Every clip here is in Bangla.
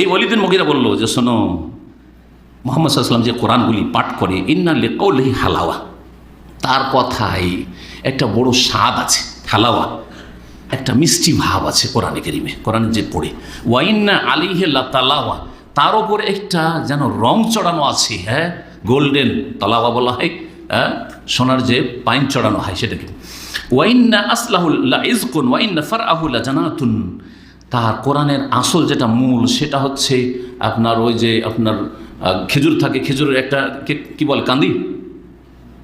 এই ওলিদিন মগিরা বলল যে, শোনো, মোহাম্মদ সাল্লাম যে কোরআনগুলি পাঠ করে, ইন্না লেকৌলহি হালাওয়া। তার কথাই একটা বড় স্বাদ আছে, হালাওয়া। একটা মিষ্টি ভাব আছে কোরআনে কেরিমে কোরআন যে পড়ে। ওয়াইন্না আলিহে তালাওয়া তার ওপর একটা যেন রং চড়ানো আছে হ্যাঁ গোল্ডেন তালাওয়া বলা হয় হ্যাঁ সোনার যে পাইন চড়ানো হয় সেটাকে। ওয়াইন্না আসলাহুল্লাহ ইজকুন ওয়াইন্না ফার আহুল্লাহ জানাতুন। তার কোরআনের আসল যেটা মূল সেটা হচ্ছে আপনার ওই যে আপনার খেজুর থাকে, খেজুরের একটা কি- বলে, কান্দি?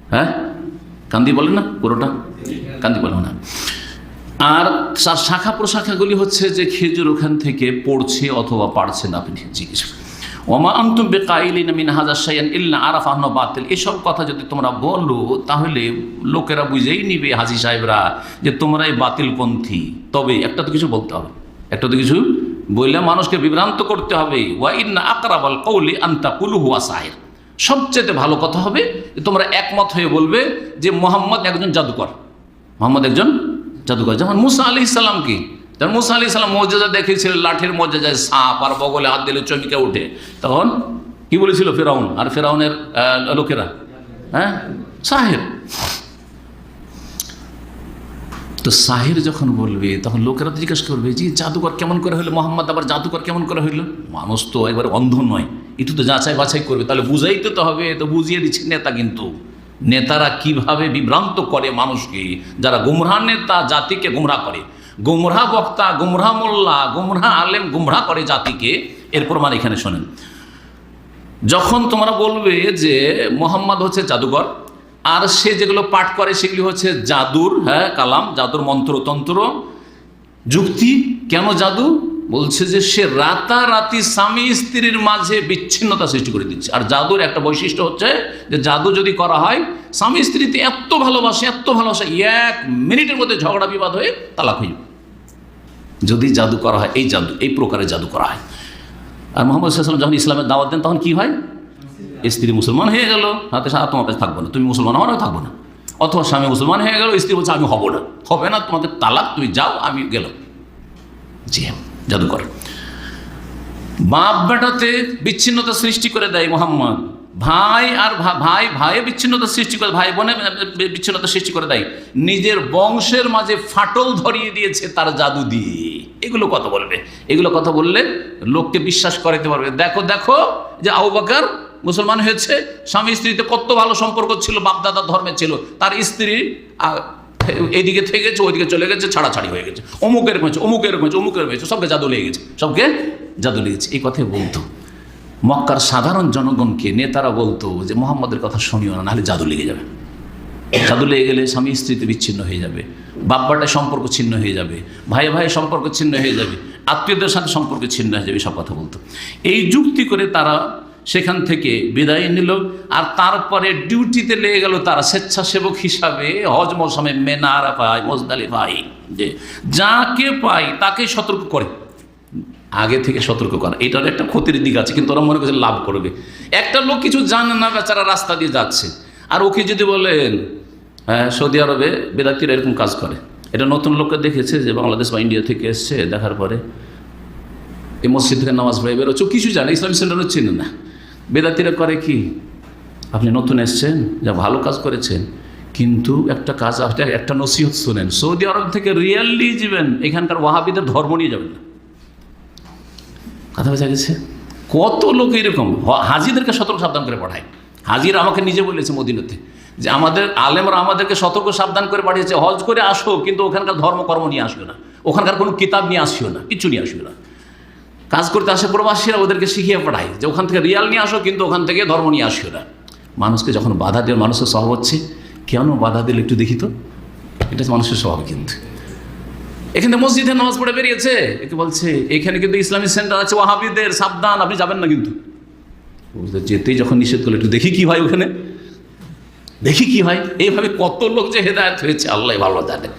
হ্যাঁ? কান্দি বলে না, পুরোটা? কান্দি বলে না। আর তার শাখা প্রশাখাগুলি হচ্ছে যে খেজুর ওখান থেকে পড়ছে অথবা পাড়ছে না, আপনি জিজ্ঞেস ওমা আন্তুম বেকাইলিন মিন হাজার সাইয়ান ইল্লা আরাফ আহন বাতিল। এসব কথা যদি তোমরা বলো, তাহলে লোকেরা বুঝেই নিবে হাজি সাহেবরা যে তোমরা এই বাতিলপন্থী। তবে একটা তো কিছু বলতে হবে। একটা তো কিছু বললে মানুষকে বিভ্রান্ত করতে হবে। ওয়া ইন্না আকরাবাল কৌলি আন্তা কুলু হুয়া সাহের সবচেয়ে ভালো কথা হবে তোমরা একমত হয়ে বলবে যে মোহাম্মদ একজন জাদুকর। মোহাম্মদ একজন জাদুকর। যেমন মুসা আলি ইসলামকে যেমন মুসা আলি ইসলাম মর্যাদা দেখেছিলেন লাঠির মর্যাদায় সাপ আর বগলে হাত দিলে চমকে ওঠে তখন কি বলেছিল ফেরাউন? আর ফেরাউনের লোকেরা? হ্যাঁ? সাহেব তো সাহির যখন বলবে, তখন লোকেরা তো জিজ্ঞেস করবে যে জাদুকর কেমন করে হইল? মোহাম্মদ, আবার জাদুকর কেমন করে হইল? মানুষ তো একবার অন্ধ নয়, একটু তো যাচাই বাছাই করবে, তাহলে বুঝাইতে তো হবে, তো বুঝিয়ে দিচ্ছে নেতা কিন্তু। নেতারা কীভাবে বিভ্রান্ত করে মানুষকে, যারা গুমরাহ নেতা জাতিকে গুমরা করে। গুমরাহ বক্তা গুমরাহ মোল্লা, গুমরা আলেম গুমরা করে জাতিকে, এর প্রমাণ এখানে শোনেন। যখন তোমরা বলবে যে মোহাম্মদ হচ্ছে জাদুঘর আর সে যেগুলো পাঠ করে সেগুলি হচ্ছে জাদুর হ্যাঁ কালাম, জাদুর মন্ত্রতন্ত্র, যুক্তি। কেন জাদু? বলছে যে সে রাতারাতি স্বামী স্ত্রীর মাঝে বিচ্ছিন্নতা সৃষ্টি করে দিচ্ছে। আর জাদুর একটা বৈশিষ্ট্য হচ্ছে যে জাদু যদি করা হয়, স্বামী স্ত্রীতে এত ভালোবাসে এত ভালোবাসে, এক মিনিটের মধ্যে ঝগড়া বিবাদ হয়ে তালাক হয়ে যদি জাদু করা হয়, এই জাদু, এই প্রকারে জাদু করা হয়। আর মোহাম্মদ সাল্লাম যখন ইসলামের দাওয়াত দেন, তখন কি হয়? স্ত্রী মুসলমান হয়ে গেল হাতে সাথে তোমার কাছে থাকব না। তুমি মুসলমান আমারও থাকব না। অথবা স্বামী মুসলমান হয়ে গেল স্ত্রী বলছে আমি হব না। হবে না তোমাকে তালাক তুমি যাও আমি গেলাম। জি হ্যাঁ, জাদুকর। বাপ বেটাতে বিচ্ছিন্নতা সৃষ্টি করে দেয় মোহাম্মদ। ভাই আর ভাই ভাইয়ে বিচ্ছিন্নতা সৃষ্টি করে ভাই বোনে বিচ্ছিন্নতা সৃষ্টি করে দেয়। নিজের বংশের মাঝে ফাটল ধরিয়ে দিয়েছে তার জাদু দিয়ে। এগুলো কথা বলবে। এগুলো কথা বললে লোককে বিশ্বাস করাতে পারবে। দেখো দেখো যে আবু বকর মুসলমান হয়েছে, স্বামী স্ত্রীতে কত ভালো সম্পর্ক ছিল, বাপদাদার ধর্মে ছিল। তার স্ত্রী এইদিকে থেকে গেছে ওইদিকে চলে গেছে, ছাড়াছাড়ি হয়ে গেছে। অমুকের হয়েছে অমুকের হয়েছে অমুকের হয়েছে, সবকে জাদু লেগে গেছে, সবকে জাদু লেগেছে। এই কথাই বলতো। মক্কার সাধারণ জনগণকে, নেতারা বলতো যে, মোহাম্মদের কথা শুনিও না, নাহলে জাদু লেগে যাবে। জাদু লেগে গেলে স্বামী স্ত্রীতে বিচ্ছিন্ন হয়ে যাবে। বাপ্পাটায় সম্পর্ক ছিন্ন হয়ে যাবে, ভাই ভাই সম্পর্ক ছিন্ন হয়ে যাবে, আত্মীয়দের সাথে সম্পর্ক ছিন্ন হয়ে যাবে, সব কথা বলতো। এই যুক্তি করে তারা সেখান থেকে বিদায় নিল। আর তারপরে ডিউটিতে লেগে গেল তারা স্বেচ্ছাসেবক হিসাবে হজ মৌসুমে মেনারা পায়, মজদালি পাই যে যাকে পাই তাকে সতর্ক করে। আগে থেকে সতর্ক করা। এটার একটা ক্ষতির দিক আছে, কিন্তু ওরা মনে করছে লাভ করবে। একটা লোক কিছু জানে না, বেচারা রাস্তা দিয়ে যাচ্ছে। আর ওকে যদি বলেন হ্যাঁ সৌদি আরবে বেদাতিরা এরকম কাজ করে। এটা নতুন লোককে দেখেছে যে বাংলাদেশ বা ইন্ডিয়া থেকে এসছে, দেখার পরে। এই মসজিদ থেকে নামাজ পড়ে বেরোচ্ছে। কিছু জানে, ইসলামী সেন্টারও চিনে না। বেদাতিরা করে কি? আপনি নতুন এসছেন, যা ভালো কাজ করেছেন, কিন্তু একটা কাজ আপনি একটা নসিহত শোনেন। সৌদি আরব থেকে রিয়েলি যাবেন, এখানকার ওয়াহাবিদের ধর্ম নিয়ে যাবেন না। কথা বোঝা গেছে? কত লোক এরকম হাজিদেরকে সতর্ক সাবধান করে পাঠায়। হাজির আমাকে নিজে বলেছে মদিনাতে, যে আমাদের আলেমরা আমাদেরকে সতর্ক সাবধান করে পাঠিয়েছে, হজ করে আসো, কিন্তু ওখানকার ধর্মকর্ম নিয়ে আসবে না। ওখানকার কোনো কিতাব নিয়ে আসিও না, কিছু নিয়ে আসিও না। কাজ করতে আসে প্রবাসীরা ওদেরকে শিখিয়ে পড়ায় যে ওখান থেকে রিয়াল নিয়ে আসো, কিন্তু ওখান থেকে ধর্ম নিয়ে আসিও না। মানুষকে যখন বাধা দিয়ে মানুষের স্বভাব হচ্ছে, কেন বাধা দিলে একটু দেখি তো? এটা মানুষের স্বভাব কিন্তু। এখানে মসজিদে নামাজ পড়ে বেরিয়েছে, একে বলছে, এখানে কিন্তু ইসলামী সেন্টার আছে, ওয়াহাবিদের সাবধান, আপনি যাবেন না কিন্তু। যেতেই যখন নিষেধ করলে, একটু দেখি কি হয় ওখানে। দেখি কি হয়, এইভাবে কত লোক যে হেদায়ত হয়েছে, আল্লাহ ভালো জানে।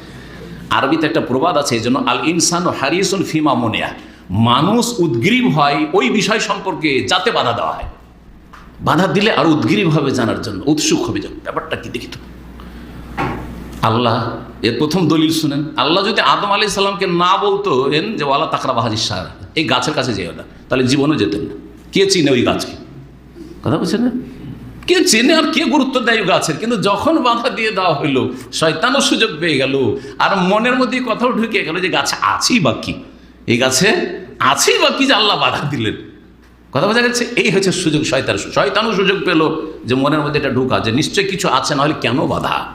আরবিতে একটা প্রবাদ আছে, এই জন্য আল ইনসান ও হারিসুন ফিমা মনিয়া। মানুষ উদ্গ্রীব হয় ওই বিষয় সম্পর্কে যাতে বাধা দেওয়া হয়। বাধা দিলে আর উদ্গ্রীব হবে জানার জন্য, উৎসুক হবে যেন ব্যাপারটা কি দেখি তো। আল্লাহ, এর প্রথম দলিল শুনেন, আল্লাহ যদি আদম আলি সাল্লামকে না বলতো এন যে, ওয়ালা তাকরা বাহাজি সার এই গাছের কাছে যেও না, তাহলে জীবনে যেতেন না। কে চিনে ওই গাছকে? কথা বলছেন না? কে চেনে আর কে গুরুত্ব দেয় গাছের? কিন্তু যখন বাধা দিয়ে দেওয়া হইল, শয়তানও সুযোগ পেয়ে গেল, আর মনের মধ্যে কথাও ঢুকে গেল যে, গাছ আছেই বা কি? এই গাছে আছেই বা কি যে আল্লাহ বাধা দিলেন? কথা বোঝা গেছে? এই হচ্ছে সুযোগ, শয়তান শয়তানও সুযোগ পেল যে মনের মধ্যে এটা ঢুকা যে নিশ্চয় কিছু আছে না হলে কেন বাধা?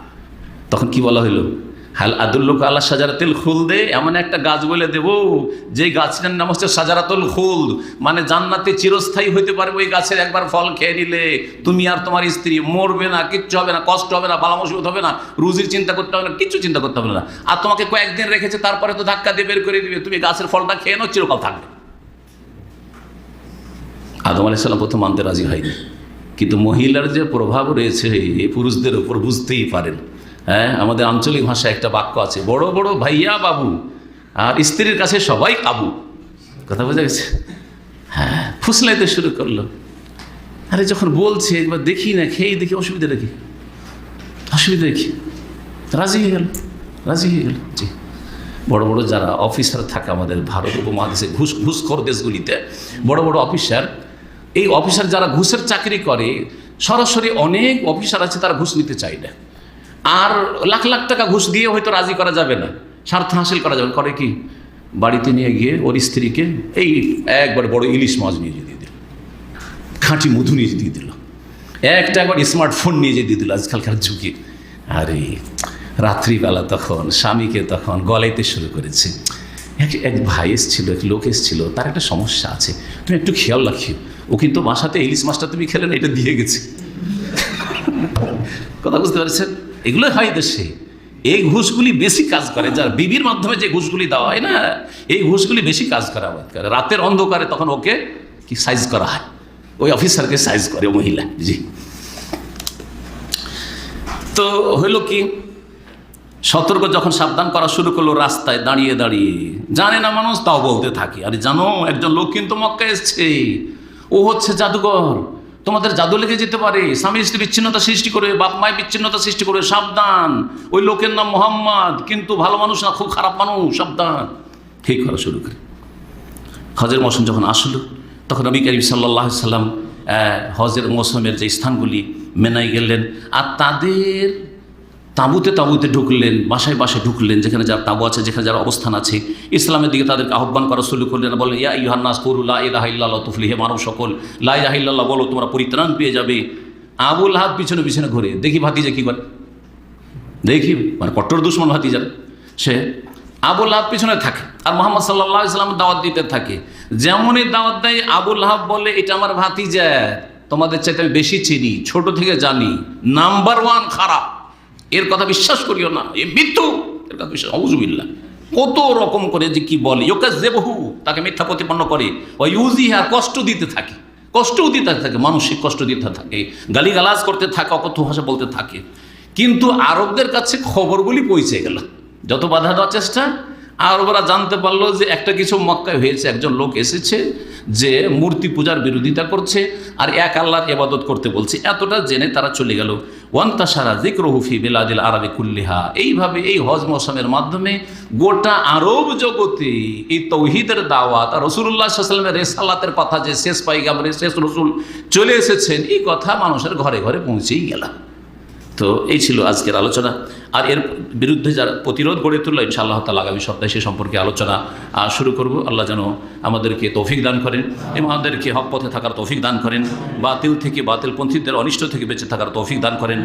তখন কি বলা হইল হাল আদুল্লুক আল্লাহ সাজারাতুল খুল দে এমন একটা গাছ বলে দেব যে গাছটার নাম হচ্ছে সাজারাতুল খুল মানে জান্নাতে চিরস্থায়ী হইতে পারবে ওই গাছের একবার ফল খেয়ে নিলে। তুমি আর তোমার স্ত্রী মরবে না, কিচ্ছু হবে না, কষ্ট হবে না, বালা মুসিবত হবে না, রুজির চিন্তা করতে হবে না, কিচ্ছু চিন্তা করতে হবে না। আর তোমাকে কয়েকদিন রেখেছে, তারপরে তো ধাক্কা দিয়ে বের করে দিবে, তুমি গাছের ফলটা খেয়ে নাও, চিরকাল থাকবে। আদম আলাইসাল্লাম প্রথম মানতে রাজি হয়নি। কিন্তু মহিলার যে প্রভাব রয়েছে, এই পুরুষদের ওপর বুঝতেই পারেন। হ্যাঁ আমাদের আঞ্চলিক ভাষায় একটা বাক্য আছে, বড় বড় ভাইয়া বাবু, আর স্ত্রীর কাছে সবাই কাবু কথা বোঝা গেছে? হ্যাঁ ফুসলাইতে শুরু করল। আরে যখন বলছে একবার দেখি না, খেয়ে দেখি অসুবিধা দেখি অসুবিধা দেখি রাজি হয়ে গেল, রাজি হয়ে গেল। জি। বড় বড় যারা অফিসার থাকে আমাদের ভারত উপমহাদেশে, ঘুষ, ঘুষখোর দেশগুলিতে, বড় বড় অফিসার, এই অফিসার যারা ঘুষের চাকরি করে, সরাসরি অনেক অফিসার আছে, তারা ঘুষ নিতে চায় না। আর লাখ লাখ টাকা ঘুষ দিয়ে হয়তো রাজি করা যাবে না। স্বার্থ হাসিল করা যাবে করে কি? বাড়িতে নিয়ে গিয়ে ওর স্ত্রীকে এই একবার বড় ইলিশ মাছ নিয়ে দিয়ে দিল। খাঁটি মধু নিয়ে দিয়ে দিল। একটা একবার স্মার্টফোন নিয়ে দিয়ে দিল আজকালকার যুগে। আরে, রাত্রিবেলা তখন, স্বামীকে তখন গলাইতে শুরু করেছে। এক এক ভাই এসেছিল, এক লোক এসেছিল, তার একটা সমস্যা আছে। তুমি একটু খেয়াল রাখিও। ও কিন্তু বাসাতে ইলিশ মাছটা তুমি খেলে না, এটা দিয়ে গেছে। কথা বুঝতে পারছেন? এগুলো হয় দেশে। এই ঘুষগুলি বেশি কাজ করে, যার বিবির মাধ্যমে যে ঘুষগুলি দেওয়া হয় না, এই ঘুষগুলি বেশি কাজ করা হয়। করে রাতের অন্ধকারে তখন ওকে কি সাইজ করা হয়? ওই অফিসারকে সাইজ করে মহিলা। জি। তো হইল কি, সতর্ক যখন সাবধান করা শুরু করল রাস্তায় দাঁড়িয়ে দাঁড়িয়ে, জানে না মানুষ, তাও বলতে থাকে, আরে জানো, একজন লোক কিন্তু মক্কা এসছে। ও হচ্ছে জাদুঘর। তোমাদের জাদু লেগে যেতে পারে। স্বামী স্ত্রী বিচ্ছিন্নতা সৃষ্টি করে, বাপ মায়ের বিচ্ছিন্নতা সৃষ্টি করে, সাবধান। ওই লোকের নাম মোহাম্মদ, কিন্তু ভালো মানুষ না, খুব খারাপ মানুষ, সাবধান। ঠিক করা শুরু করে। হজের মৌসুম যখন আসলো, তখন আমি করিম সাল্লাহ সাল্লাম হজের মৌসুমের যে স্থানগুলি মেনাই গেলেন, আর তাদের তাঁবুতে তাঁবুতে ঢুকলেন, বাসায় বাসায় ঢুকলেন, যেখানে যার তাঁবু আছে, যেখানে যার অবস্থান আছে। ইসলামের দিকে তাদেরকে আহ্বান করা শুরু করলেন, বলেন, ইয়া ইহান্নাস করুল্লাহ ইলাহিল্লাহ তুফলি হে মানব সকল লাই ইলাহিল্লাহ বলো, তোমরা পরিত্রাণ পেয়ে যাবে। আবুল হাত পিছনে পিছনে ঘুরে, দেখি ভাতিজা কী করে? দেখি মানে কট্টর দুশ্মন ভাতিজার। সে আবুল আহাব পিছনে থাকে, আর মোহাম্মদ সাল্লাহ ইসলাম দাওয়াত দিতে থাকে। যেমনই দাওয়াত দেয়, আবুল আহাব বলে, এটা আমার ভাতিজা, তোমাদের চাইতে আমি বেশি চিনি, ছোট থেকে জানি, নাম্বার ওয়ান খারাপ। এর কথা বিশ্বাস করিও না। এ মৃত্যু, এর কথা বিশ্বাস অবুজুবিল্লা কত রকম করে যে কি বলে যে বহু তাকে মিথ্যা প্রতিপন্ন করে ও ইউজি আর কষ্ট দিতে থাকে কষ্টও দিতে থাকে, মানসিক কষ্ট দিতে থাকে, গালিগালাজ করতে থাকে, অকথ্য ভাষা বলতে থাকে। কিন্তু আরবদের কাছে খবরগুলি পৌঁছে গেল। যত বাধা দেওয়ার চেষ্টা আর ওরা জানতে পারল যে একটা কিছু মক্কায় হয়েছে, একজন লোক এসেছে যে মূর্তি পূজার বিরোধিতা করছে আর এক আল্লাহর এবাদত করতে বলছে। এতটা জেনে তারা চলে গেল। ওয়ান্তা সারা জিক্রহুফি বেলাদিল আরবি কুল্লিহা। এইভাবে এই হজ মৌসুমের মাধ্যমে গোটা আরব জগতে এই তৌহিদের দাওয়াত আর রসুল্লাহ সাল্লামের রেসালাতের কথা যে শেষ পাইগামের শেষ রসুল চলে এসেছেন, এই কথা মানুষের ঘরে ঘরে পৌঁছেই গেল। তো এই ছিল আজকের আলোচনা। আর এর বিরুদ্ধে যারা প্রতিরোধ গড়ে তুললো, ইনশাআল্লাহ তালা আগামী সপ্তাহে সে সম্পর্কে আলোচনা শুরু করব। আল্লাহ যেন আমাদেরকে তৌফিক দান করেন এবং আমাদেরকে হক পথে থাকার তৌফিক দান করেন, বাতিল থেকে বাতিলপন্থীদের অনিষ্ট থেকে বেঁচে থাকার তৌফিক দান করেন।